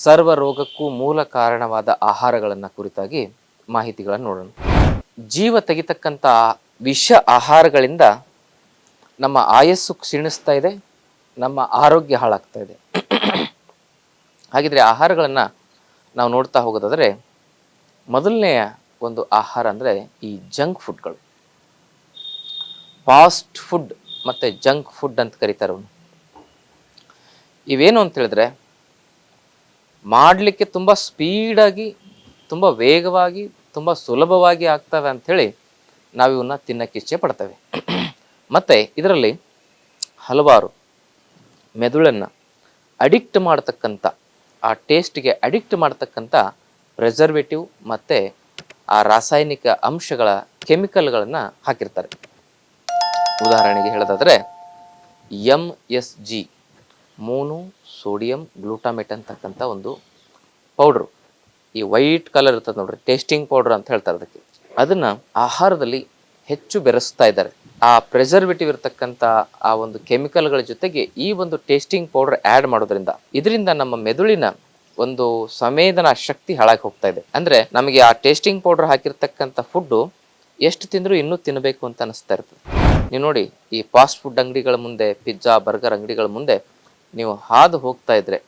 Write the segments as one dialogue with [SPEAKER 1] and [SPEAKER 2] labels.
[SPEAKER 1] ಸರ್ವ ರೋಗಕ್ಕೂ ಮೂಲ ಕಾರಣವಾದ ಆಹಾರಗಳನ್ನು ಕುರಿತಾಗಿ ಮಾಹಿತಿಗಳನ್ನು ನೋಡೋಣ. ಜೀವ ತೆಗಿತಕ್ಕಂಥ ವಿಷ ಆಹಾರಗಳಿಂದ ನಮ್ಮ ಆಯಸ್ಸು ಕ್ಷೀಣಿಸ್ತಾ ಇದೆ, ನಮ್ಮ ಆರೋಗ್ಯ ಹಾಳಾಗ್ತಾ ಇದೆ. ಹಾಗಿದ್ರೆ ಆಹಾರಗಳನ್ನು ನಾವು ನೋಡ್ತಾ ಹೋಗೋದಾದರೆ ಮೊದಲನೆಯ ಒಂದು ಆಹಾರ ಅಂದರೆ ಈ ಜಂಕ್ ಫುಡ್ಗಳು. ಫಾಸ್ಟ್ ಫುಡ್ ಮತ್ತು ಜಂಕ್ ಫುಡ್ ಅಂತ ಕರೀತಾರೆ. ಇವೇನು ಅಂತ ಹೇಳಿದ್ರೆ ಮಾಡಲಿಕ್ಕೆ ತುಂಬ ಸ್ಪೀಡಾಗಿ, ತುಂಬ ವೇಗವಾಗಿ, ತುಂಬ ಸುಲಭವಾಗಿ ಆಗ್ತವೆ ಅಂಥೇಳಿ ನಾವು ಇವನ್ನ ತಿನ್ನಕ್ಕೆ ಇಚ್ಛೆ ಪಡ್ತೇವೆ. ಮತ್ತು ಇದರಲ್ಲಿ ಹಲವಾರು ಮೆದುಳನ್ನು ಅಡಿಕ್ಟ್ ಮಾಡ್ತಕ್ಕಂಥ, ಆ ಟೇಸ್ಟ್ಗೆ ಅಡಿಕ್ಟ್ ಮಾಡ್ತಕ್ಕಂಥ ಪ್ರಿಸರ್ವೇಟಿವ್ ಮತ್ತು ಆ ರಾಸಾಯನಿಕ ಅಂಶಗಳ ಕೆಮಿಕಲ್ಗಳನ್ನು ಹಾಕಿರ್ತಾರೆ. ಉದಾಹರಣೆಗೆ ಹೇಳೋದಾದರೆ M S G mono, sodium, glutamate ಅಂತಕ್ಕಂಥ ಒಂದು ಪೌಡ್ರು. ಈ ವೈಟ್ ಕಲರ್ ಇರ್ತದೆ ನೋಡ್ರಿ, ಟೇಸ್ಟಿಂಗ್ ಪೌಡ್ರ್ ಅಂತ ಹೇಳ್ತಾರೆ ಅದಕ್ಕೆ. ಅದನ್ನು ಆಹಾರದಲ್ಲಿ ಹೆಚ್ಚು ಬೆರೆಸ್ತಾ ಇದ್ದಾರೆ. ಆ ಪ್ರೆಸರ್ವೇಟಿವ್ ಇರತಕ್ಕಂಥ ಆ ಒಂದು ಕೆಮಿಕಲ್ಗಳ ಜೊತೆಗೆ ಈ ಒಂದು ಟೇಸ್ಟಿಂಗ್ ಪೌಡರ್ ಆ್ಯಡ್ ಮಾಡೋದ್ರಿಂದ ಇದರಿಂದ ನಮ್ಮ ಮೆದುಳಿನ ಒಂದು ಸಂವೇದನಾ ಶಕ್ತಿ ಹಾಳಾಗಿ ಹೋಗ್ತಾ ಇದೆ. ಅಂದರೆ ನಮಗೆ ಆ ಟೇಸ್ಟಿಂಗ್ ಪೌಡರ್ ಹಾಕಿರ್ತಕ್ಕಂಥ ಫುಡ್ಡು ಎಷ್ಟು ತಿಂದರೂ ಇನ್ನೂ ತಿನ್ನಬೇಕು ಅಂತ ಅನಿಸ್ತಾ ಇರ್ತದೆ. ನೀವು ನೋಡಿ, ಈ ಫಾಸ್ಟ್ ಫುಡ್ ಅಂಗಡಿಗಳ ಮುಂದೆ, ಪಿಜ್ಜಾ, ಬರ್ಗರ್ ಅಂಗಡಿಗಳ ಮುಂದೆ ನೀವು ಹಾದು ಹೋಗ್ತಾ ಇದ್ರೆ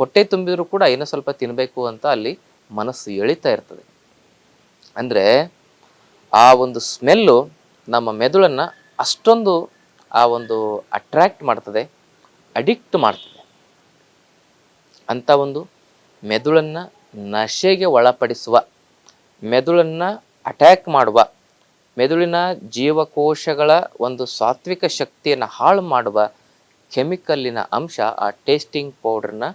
[SPEAKER 1] ಹೊಟ್ಟೆ ತುಂಬಿದರೂ ಕೂಡ ಇನ್ನೂ ಸ್ವಲ್ಪ ತಿನ್ನಬೇಕು ಅಂತ ಅಲ್ಲಿ ಮನಸ್ಸು ಎಳಿತಾ ಇರ್ತದೆ. ಅಂದರೆ ಆ ಒಂದು ಸ್ಮೆಲ್ಲು ನಮ್ಮ ಮೆದುಳನ್ನು ಅಷ್ಟೊಂದು ಆ ಒಂದು ಅಟ್ರ್ಯಾಕ್ಟ್ ಮಾಡ್ತದೆ ಅಡಿಕ್ಟ್ ಮಾಡ್ತದೆ. ಅಂಥ ಒಂದು ಮೆದುಳನ್ನು ನಶೆಗೆ ಒಳಪಡಿಸುವ, ಮೆದುಳನ್ನು ಅಟ್ಯಾಕ್ ಮಾಡುವ, ಮೆದುಳಿನ ಜೀವಕೋಶಗಳ ಒಂದು ಸಾತ್ವಿಕ ಶಕ್ತಿಯನ್ನು ಹಾಳು ಮಾಡುವ ಕೆಮಿಕಲ್ಲಿನ ಅಂಶ ಆ ಟೇಸ್ಟಿಂಗ್ ಪೌಡ್ರನ್ನ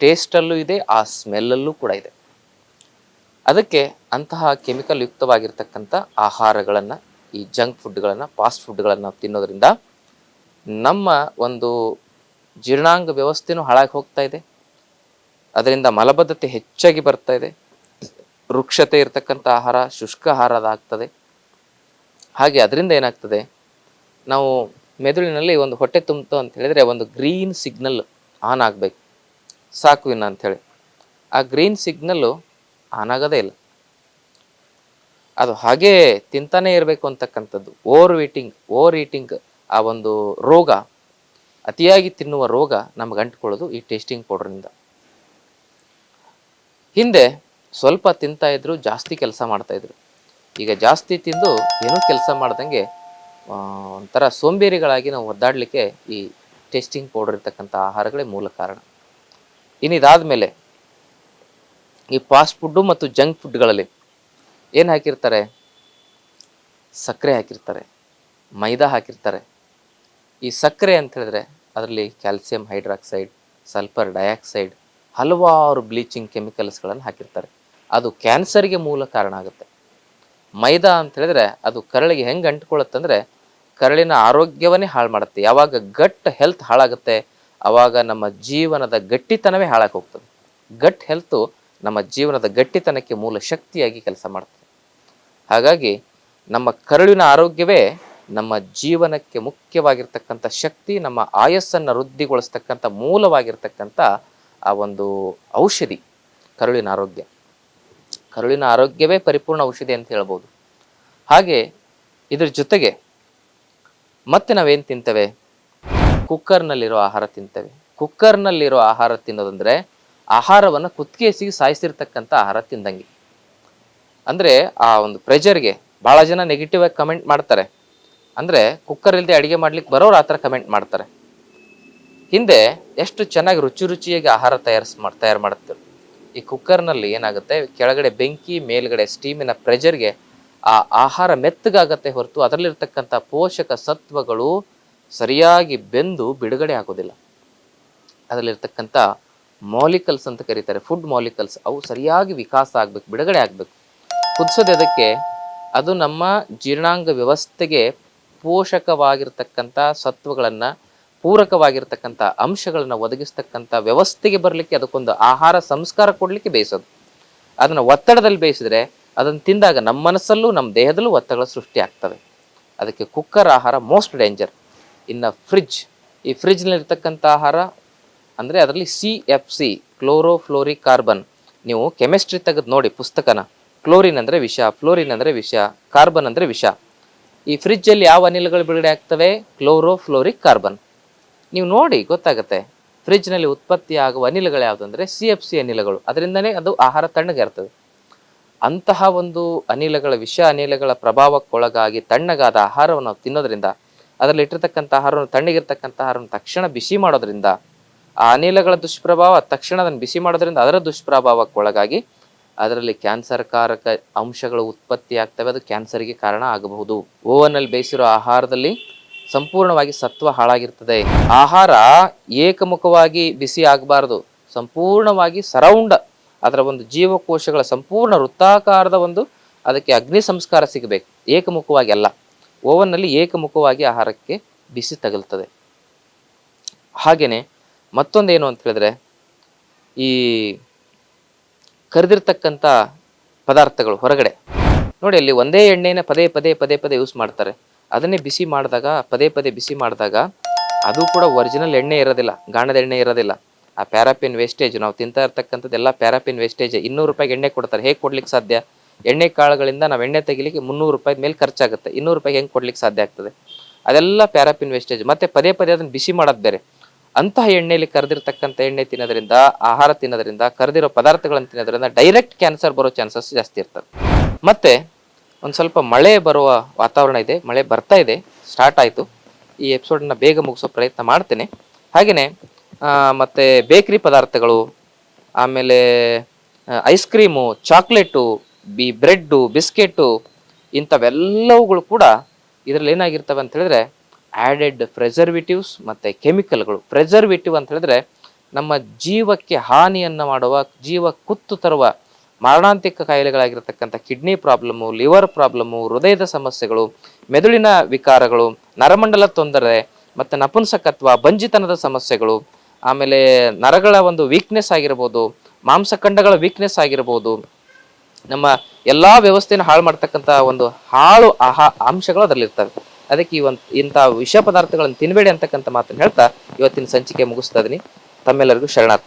[SPEAKER 1] ಟೇಸ್ಟಲ್ಲೂ ಇದೆ, ಆ ಸ್ಮೆಲ್ಲಲ್ಲೂ ಕೂಡ ಇದೆ. ಅದಕ್ಕೆ ಅಂತಹ ಕೆಮಿಕಲ್ ಯುಕ್ತವಾಗಿರ್ತಕ್ಕಂಥ ಆಹಾರಗಳನ್ನು, ಈ ಜಂಕ್ ಫುಡ್ಗಳನ್ನು, ಫಾಸ್ಟ್ ಫುಡ್ಗಳನ್ನು ತಿನ್ನೋದ್ರಿಂದ ನಮ್ಮ ಒಂದು ಜೀರ್ಣಾಂಗ ವ್ಯವಸ್ಥೆನೂ ಹಾಳಾಗಿ ಹೋಗ್ತಾ ಇದೆ. ಅದರಿಂದ ಮಲಬದ್ಧತೆ ಹೆಚ್ಚಾಗಿ ಬರ್ತಾ ಇದೆ. ವೃಕ್ಷತೆ ಇರತಕ್ಕಂಥ ಆಹಾರ, ಶುಷ್ಕ ಆಹಾರ ಆಗ್ತದೆ. ಹಾಗೆ ಅದರಿಂದ ಏನಾಗ್ತದೆ, ನಾವು ಮೆದುಳಿನಲ್ಲಿ ಒಂದು ಹೊಟ್ಟೆ ತುಂಬಿತು ಅಂತ ಹೇಳಿದ್ರೆ ಒಂದು ಗ್ರೀನ್ ಸಿಗ್ನಲ್ ಆನ್ ಆಗಬೇಕು. ಸಾಕು ಇನ್ನು ಅಂಥೇಳಿ ಆ ಗ್ರೀನ್ ಸಿಗ್ನಲ್ಲು ಆನ್ ಆಗೋದೇ ಇಲ್ಲ. ಅದು ಹಾಗೇ ತಿಂತಾನೆ ಇರಬೇಕು ಅಂತಕ್ಕಂಥದ್ದು. ಓವರ್ ವೀಟಿಂಗ್ ಓವರ್ ಈಟಿಂಗ್ ಆ ಒಂದು ರೋಗ, ಅತಿಯಾಗಿ ತಿನ್ನುವ ರೋಗ ನಮ್ಗೆ ಅಂಟ್ಕೊಳ್ಳೋದು ಈ ಟೇಸ್ಟಿಂಗ್ ಪೌಡ್ರಿಂದ ಹಿಂದೆ ಸ್ವಲ್ಪ ತಿಂತಾ ಇದ್ರು ಜಾಸ್ತಿ ಕೆಲಸ ಮಾಡ್ತಾಯಿದ್ರು ಈಗ ಜಾಸ್ತಿ ತಿಂದು ಏನೂ ಕೆಲಸ ಮಾಡ್ದಂಗೆ ಒಂಥರ ಸೋಂಬೇರಿಗಳಾಗಿ ನಾವು ಒದ್ದಾಡಲಿಕ್ಕೆ ಈ ಟೇಸ್ಟಿಂಗ್ ಪೌಡರ್ ಇರ್ತಕ್ಕಂಥ ಆಹಾರಗಳೇ ಮೂಲ ಕಾರಣ. ಇನ್ನಿದಾದ ಇದಾದ್ಮೇಲೆ ಈ ಫಾಸ್ಟ್ ಫುಡ್ಡು ಮತ್ತು ಜಂಕ್ ಫುಡ್ಗಳಲ್ಲಿ ಏನು ಹಾಕಿರ್ತಾರೆ? ಸಕ್ಕರೆ ಹಾಕಿರ್ತಾರೆ, ಮೈದಾ ಹಾಕಿರ್ತಾರೆ. ಈ ಸಕ್ಕರೆ ಅಂತ ಹೇಳಿದ್ರೆ ಅದರಲ್ಲಿ ಕ್ಯಾಲ್ಸಿಯಂ ಹೈಡ್ರಾಕ್ಸೈಡ್, ಸಲ್ಫರ್ ಡೈಆಕ್ಸೈಡ್ ಹಲವಾರು ಬ್ಲೀಚಿಂಗ್ ಕೆಮಿಕಲ್ಸ್ಗಳನ್ನು ಹಾಕಿರ್ತಾರೆ. ಅದು ಕ್ಯಾನ್ಸರ್ಗೆ ಮೂಲ ಕಾರಣ ಆಗುತ್ತೆ. ಮೈದಾ ಅಂತ ಹೇಳಿದ್ರೆ ಅದು ಕರಳಿಗೆ ಹೆಂಗೆ ಅಂಟ್ಕೊಳ್ಳುತ್ತಂದ್ರೆ ಕರಳಿನ ಆರೋಗ್ಯವನ್ನೇ ಹಾಳು ಮಾಡುತ್ತೆ. ಯಾವಾಗ ಗಟ್ ಹೆಲ್ತ್ ಹಾಳಾಗುತ್ತೆ ಆವಾಗ ನಮ್ಮ ಜೀವನದ ಗಟ್ಟಿತನವೇ ಹಾಳಾಗಿ ಹೋಗ್ತದೆ. ಗಟ್ ಹೆಲ್ತು ನಮ್ಮ ಜೀವನದ ಗಟ್ಟಿತನಕ್ಕೆ ಮೂಲ ಶಕ್ತಿಯಾಗಿ ಕೆಲಸ ಮಾಡ್ತದೆ. ಹಾಗಾಗಿ ನಮ್ಮ ಕರುಳಿನ ಆರೋಗ್ಯವೇ ನಮ್ಮ ಜೀವನಕ್ಕೆ ಮುಖ್ಯವಾಗಿರ್ತಕ್ಕಂಥ ಶಕ್ತಿ, ನಮ್ಮ ಆಯಸ್ಸನ್ನು ವೃದ್ಧಿಗೊಳಿಸ್ತಕ್ಕಂಥ ಮೂಲವಾಗಿರ್ತಕ್ಕಂಥ ಆ ಒಂದು ಔಷಧಿ, ಕರುಳಿನ ಆರೋಗ್ಯ. ಕರುಳಿನ ಆರೋಗ್ಯವೇ ಪರಿಪೂರ್ಣ ಔಷಧಿ ಅಂತ ಹೇಳ್ಬೋದು. ಹಾಗೆ ಇದ್ರ ಜೊತೆಗೆ ಮತ್ತೆ ನಾವೇನು ತಿಂತೇವೆ? ಕುಕ್ಕರ್ನಲ್ಲಿರೋ ಆಹಾರ ತಿಂತೇವೆ. ಕುಕ್ಕರ್ನಲ್ಲಿರೋ ಆಹಾರ ತಿನ್ನೋದಂದ್ರೆ ಆಹಾರವನ್ನು ಕುತ್ತಿಗೆ ಎಸಿಗೆ ಸಾಯಿಸಿರ್ತಕ್ಕಂಥ ಆಹಾರ ತಿಂದಂಗೆ. ಅಂದರೆ ಆ ಒಂದು ಪ್ರೆಷರ್ಗೆ ಭಾಳ ಜನ ನೆಗೆಟಿವ್ ಆಗಿ ಕಮೆಂಟ್ ಮಾಡ್ತಾರೆ. ಅಂದರೆ ಕುಕ್ಕರ್ ಇಲ್ಲದೆ ಅಡುಗೆ ಮಾಡ್ಲಿಕ್ಕೆ ಬರೋರು ಆ ಥರ ಕಮೆಂಟ್ ಮಾಡ್ತಾರೆ. ಹಿಂದೆ ಎಷ್ಟು ಚೆನ್ನಾಗಿ ರುಚಿ ರುಚಿಯಾಗಿ ಆಹಾರ ತಯಾರಿಸ್ ಮಾಡಿ, ತಯಾರು ಮಾಡ್ತಾರೆ ಈ ಕುಕ್ಕರ್ನಲ್ಲಿ ಏನಾಗುತ್ತೆ? ಕೆಳಗಡೆ ಬೆಂಕಿ, ಮೇಲ್ಗಡೆ ಸ್ಟೀಮಿನ ಪ್ರೆಷರ್ಗೆ ಆ ಆಹಾರ ಮೆತ್ತಗಾಗತ್ತೆ ಹೊರತು ಅದರಲ್ಲಿರ್ತಕ್ಕಂಥ ಪೋಷಕ ಸತ್ವಗಳು ಸರಿಯಾಗಿ ಬೆಂದು ಬಿಡುಗಡೆ ಆಗೋದಿಲ್ಲ. ಅದರಲ್ಲಿರ್ತಕ್ಕಂಥ ಮಾಲಿಕಲ್ಸ್ ಅಂತ ಕರೀತಾರೆ ಫುಡ್ ಮಾಲಿಕಲ್ಸ್ ಅವು ಸರಿಯಾಗಿ ವಿಕಾಸ ಆಗ್ಬೇಕು, ಬಿಡುಗಡೆ ಆಗ್ಬೇಕು. ಕುದಿಸೋದು ಅದಕ್ಕೆ ಅದು ನಮ್ಮ ಜೀರ್ಣಾಂಗ ವ್ಯವಸ್ಥೆಗೆ ಪೋಷಕವಾಗಿರ್ತಕ್ಕಂಥ ಸತ್ವಗಳನ್ನು, ಪೂರಕವಾಗಿರ್ತಕ್ಕಂಥ ಅಂಶಗಳನ್ನು ಒದಗಿಸ್ತಕ್ಕಂಥ ವ್ಯವಸ್ಥೆಗೆ ಬರಲಿಕ್ಕೆ ಅದಕ್ಕೊಂದು ಆಹಾರ ಸಂಸ್ಕಾರ ಕೊಡಲಿಕ್ಕೆ ಬೇಯಿಸೋದು. ಅದನ್ನು ಒತ್ತಡದಲ್ಲಿ ಬೇಯಿಸಿದ್ರೆ ಅದನ್ನು ತಿಂದಾಗ ನಮ್ಮ ಮನಸ್ಸಲ್ಲೂ, ನಮ್ಮ ದೇಹದಲ್ಲೂ ಒತ್ತಡಗಳು ಸೃಷ್ಟಿ ಆಗ್ತವೆ. ಅದಕ್ಕೆ ಕುಕ್ಕರ್ ಆಹಾರ ಮೋಸ್ಟ್ ಡೇಂಜರ್. ಇನ್ನು ಫ್ರಿಜ್ ಈ ಫ್ರಿಜ್ನಲ್ಲಿರ್ತಕ್ಕಂಥ ಆಹಾರ ಅಂದರೆ ಅದರಲ್ಲಿ C F C chlorofluorocarbon ನೀವು ಕೆಮಿಸ್ಟ್ರಿ ತೆಗೆದು ನೋಡಿ ಪುಸ್ತಕನ. ಕ್ಲೋರಿನ್ ಅಂದರೆ ವಿಷ, ಫ್ಲೋರಿನ್ ಅಂದರೆ ವಿಷ, ಕಾರ್ಬನ್ ಅಂದರೆ ವಿಷ. ಈ ಫ್ರಿಜ್ಜಲ್ಲಿ ಯಾವ ಅನಿಲಗಳು ಬಿಡುಗಡೆ ಆಗ್ತವೆ? ಕ್ಲೋರೋಫ್ಲೋರಿಕ್ ಕಾರ್ಬನ್ ನೀವು ನೋಡಿ, ಗೊತ್ತಾಗುತ್ತೆ. ಫ್ರಿಜ್ನಲ್ಲಿ ಉತ್ಪತ್ತಿ ಆಗುವ ಅನಿಲಗಳು ಯಾವುದು ಅಂದರೆ ಸಿ ಎಫ್ ಸಿ ಅನಿಲಗಳು. ಅದರಿಂದನೇ ಅದು ಆಹಾರ ತಣ್ಣಗೆ ಇರ್ತದೆ ಅಂತಹ ಒಂದು ಅನಿಲಗಳ, ವಿಷ ಅನಿಲಗಳ ಪ್ರಭಾವಕ್ಕೊಳಗಾಗಿ ತಣ್ಣಗಾದ ಆಹಾರವನ್ನು ನಾವು ತಿನ್ನೋದ್ರಿಂದ, ಅದರಲ್ಲಿ ಇಟ್ಟಿರ್ತಕ್ಕಂಥ ಆಹಾರವನ್ನು, ತಣ್ಣಗಿರ್ತಕ್ಕಂಥ ಆಹಾರವನ್ನು ತಕ್ಷಣ ಬಿಸಿ ಮಾಡೋದ್ರಿಂದ, ಆ ಅನಿಲಗಳ ದುಷ್ಪ್ರಭಾವ ತಕ್ಷಣ ಅದನ್ನು ಬಿಸಿ ಮಾಡೋದ್ರಿಂದ ಅದರ ದುಷ್ಪ್ರಭಾವಕ್ಕೊಳಗಾಗಿ ಅದರಲ್ಲಿ ಕ್ಯಾನ್ಸರ್ ಕಾರಕ ಅಂಶಗಳು ಉತ್ಪತ್ತಿ ಆಗ್ತವೆ ಅದು ಕ್ಯಾನ್ಸರ್ಗೆ ಕಾರಣ ಆಗಬಹುದು. ಓವನಲ್ಲಿ ಬೇಯಿಸಿರೋ ಆಹಾರದಲ್ಲಿ ಸಂಪೂರ್ಣವಾಗಿ ಸತ್ವ ಹಾಳಾಗಿರ್ತದೆ. ಆಹಾರ ಏಕಮುಖವಾಗಿ ಬಿಸಿ ಆಗಬಾರದು. ಸಂಪೂರ್ಣವಾಗಿ ಸರೌಂಡ್ ಅದರ ಒಂದು ಜೀವಕೋಶಗಳ ಸಂಪೂರ್ಣ ವೃತ್ತಾಕಾರದ ಒಂದು ಅದಕ್ಕೆ ಅಗ್ನಿ ಸಂಸ್ಕಾರ ಸಿಗಬೇಕು. ಏಕಮುಖವಾಗಿ ಅಲ್ಲ. ಓವನ್ನಲ್ಲಿ ಏಕಮುಖವಾಗಿ ಆಹಾರಕ್ಕೆ ಬಿಸಿ ತಗಲ್ತದೆ ಹಾಗೆಯೇ ಮತ್ತೊಂದೇನು ಅಂತ ಹೇಳಿದ್ರೆ ಈ ಕರೆದಿರ್ತಕ್ಕಂಥ ಪದಾರ್ಥಗಳು ಹೊರಗಡೆ. ನೋಡಿ ಅಲ್ಲಿ ಒಂದೇ ಎಣ್ಣೆನ ಪದೇ ಪದೇ ಪದೇ ಪದೇ ಯೂಸ್ ಮಾಡ್ತಾರೆ. ಅದನ್ನೇ ಬಿಸಿ ಮಾಡಿದಾಗ, ಪದೇ ಪದೇ ಬಿಸಿ ಮಾಡಿದಾಗ ಅದು ಕೂಡ ಒರಿಜಿನಲ್ ಎಣ್ಣೆ ಇರೋದಿಲ್ಲ. ಗಾಣದ ಎಣ್ಣೆ ಇರೋದಿಲ್ಲ. ಆ ಪ್ಯಾರಾಪಿನ್ ವೇಸ್ಟೇಜ್ ನಾವು ತಿಂತಾ ಇರ್ತಕ್ಕಂಥದ್ದೆಲ್ಲ ಪ್ಯಾರಾಪಿನ್ ವೇಸ್ಟೇಜ್ ಇನ್ನೂರು ರೂಪಾಯಿಗೆ ಎಣ್ಣೆ ಕೊಡ್ತಾರೆ. ಹೇಗೆ ಕೊಡ್ಲಿಕ್ಕೆ ಸಾಧ್ಯ? ಎಣ್ಣೆ ಕಾಳುಗಳಿಂದ ನಾವು ಎಣ್ಣೆ ತೆಗಿಲಿಕ್ಕೆ ಮುನ್ನೂರು ರೂಪಾಯಿ ಮೇಲೆ ಖರ್ಚಾಗುತ್ತೆ. ಇನ್ನೂರು ರೂಪಾಯಿ ಹೆಂಗೆ ಕೊಡ್ಲಿಕ್ಕೆ ಸಾಧ್ಯ ಆಗ್ತದೆ? ಅದೆಲ್ಲ ಪ್ಯಾರಾಪಿನ್ ವೇಸ್ಟೇಜ್. ಮತ್ತೆ ಪದೇ ಪದೇ ಅದನ್ನು ಬಿಸಿ ಮಾಡೋದು ಬೇರೆ. ಅಂತಹ ಎಣ್ಣೆಯಲ್ಲಿ ಕರೆದಿರ್ತಕ್ಕಂಥ ಎಣ್ಣೆ ತಿನ್ನೋದ್ರಿಂದ, ಆಹಾರ ತಿನ್ನೋದ್ರಿಂದ, ಕರೆದಿರೋ ಪದಾರ್ಥಗಳನ್ನು ತಿನ್ನೋದ್ರಿಂದ ಡೈರೆಕ್ಟ್ ಕ್ಯಾನ್ಸರ್ ಬರೋ ಚಾನ್ಸಸ್ ಜಾಸ್ತಿ ಇರ್ತವೆ. ಮತ್ತೆ ಒಂದು ಸ್ವಲ್ಪ ಮಳೆ ಬರುವ ವಾತಾವರಣ ಇದೆ, ಮಳೆ ಬರ್ತಾ ಇದೆ ಸ್ಟಾರ್ಟ್ ಆಯಿತು. ಈ ಎಪಿಸೋಡನ್ನ ಬೇಗ ಮುಗಿಸೋ ಪ್ರಯತ್ನ ಮಾಡ್ತೇನೆ. ಹಾಗೆಯೇ ಮತ್ತು ಬೇಕರಿ ಪದಾರ್ಥಗಳು, ಆಮೇಲೆ ಐಸ್ ಕ್ರೀಮು ಚಾಕ್ಲೇಟು ಬಿ ಬ್ರೆಡ್ಡು ಬಿಸ್ಕೆಟು ಇಂಥವೆಲ್ಲವುಗಳು ಕೂಡ ಇದರಲ್ಲಿ ಏನಾಗಿರ್ತವೆ ಅಂತ ಹೇಳಿದ್ರೆ ಆ್ಯಡೆಡ್ ಪ್ರೆಸರ್ವೇಟಿವ್ಸ್ ಮತ್ತು ಕೆಮಿಕಲ್ಗಳು ಪ್ರೆಸರ್ವೇಟಿವ್ ಅಂತ ಹೇಳಿದ್ರೆ, ನಮ್ಮ ಜೀವಕ್ಕೆ ಹಾನಿಯನ್ನು ಮಾಡುವ, ಜೀವ ಕುತ್ತು ತರುವ ಮಾರಣಾಂತಿಕ ಕಾಯಿಲೆಗಳಾಗಿರ್ತಕ್ಕಂಥ ಕಿಡ್ನಿ ಪ್ರಾಬ್ಲಮ್ಮು ಲಿವರ್ ಪ್ರಾಬ್ಲಮ್ಮು ಹೃದಯದ ಸಮಸ್ಯೆಗಳು, ಮೆದುಳಿನ ವಿಕಾರಗಳು, ನರಮಂಡಲ ತೊಂದರೆ, ಮತ್ತು ನಪುಂಸಕತ್ವ, ಬಂಜಿತನದ ಸಮಸ್ಯೆಗಳು ಆಮೇಲೆ ನರಗಳ ಒಂದು ವೀಕ್ನೆಸ್ ಆಗಿರ್ಬೋದು ಮಾಂಸಖಂಡಗಳ ವೀಕ್ನೆಸ್ ಆಗಿರ್ಬೋದು, ನಮ್ಮ ಎಲ್ಲಾ ವ್ಯವಸ್ಥೆಯನ್ನು ಹಾಳು ಮಾಡ್ತಕ್ಕಂಥ ಒಂದು ಹಾಳು ಆಹಾ ಅಂಶಗಳು ಅದರಲ್ಲಿರ್ತವೆ ಅದಕ್ಕೆ ಈ ಒಂದು ಇಂಥ ವಿಷ ಪದಾರ್ಥಗಳನ್ನು ತಿನ್ನಬೇಡಿ ಅಂತಕ್ಕಂಥ ಮಾತನ್ನು ಹೇಳ್ತಾ ಇವತ್ತಿನ ಸಂಚಿಕೆ ಮುಗಿಸ್ತಾ ಇದೀನಿ. ತಮ್ಮೆಲ್ಲರಿಗೂ ಶರಣಾರ್ಥಿ.